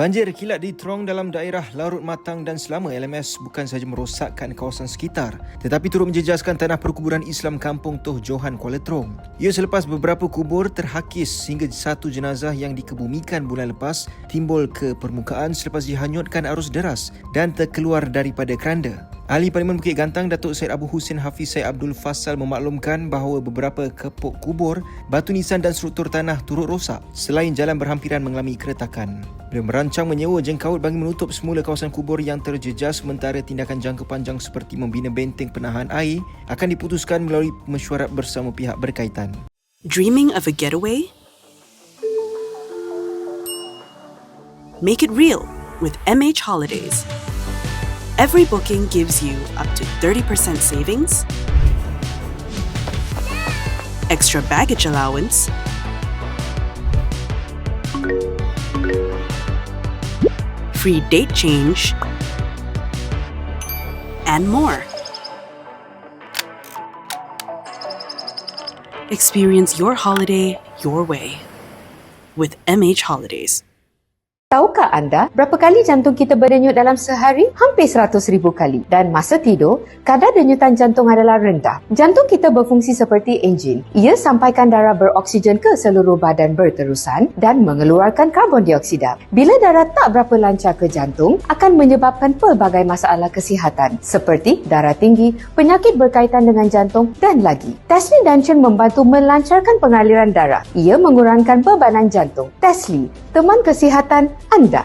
Banjir kilat di Trong dalam daerah Larut Matang dan Selama LMS bukan sahaja merosakkan kawasan sekitar tetapi turut menjejaskan tanah perkuburan Islam Kampung Toh Johan Kuala Trong. Ia selepas beberapa kubur terhakis hingga satu jenazah yang dikebumikan bulan lepas timbul ke permukaan selepas dihanyutkan arus deras dan terkeluar daripada keranda. Ahli Parlimen Bukit Gantang Datuk Syed Abu Husin Hafiz Syed Abdul Fasal memaklumkan bahawa beberapa kepok kubur, batu nisan dan struktur tanah turut rosak selain jalan berhampiran mengalami keretakan. Beliau merancang menyewa jengkaut bagi menutup semula kawasan kubur yang terjejas sementara tindakan jangka panjang seperti membina benteng penahan air akan diputuskan melalui mesyuarat bersama pihak berkaitan. Dreaming of a getaway? Make it real with MH Holidays. Every booking gives you up to 30% savings, extra baggage allowance, free date change, and more. Experience your holiday your way with MH Holidays. Tahukah anda berapa kali jantung kita berdenyut dalam sehari? Hampir 100 ribu kali. Dan masa tidur, kadar denyutan jantung adalah rendah. Jantung kita berfungsi seperti enjin. Ia sampaikan darah beroksigen ke seluruh badan berterusan dan mengeluarkan karbon dioksida. Bila darah tak berapa lancar ke jantung, akan menyebabkan pelbagai masalah kesihatan seperti darah tinggi, penyakit berkaitan dengan jantung dan lagi. Tesli Dungeon membantu melancarkan pengaliran darah. Ia mengurangkan bebanan jantung. Tesli, teman kesihatan anda.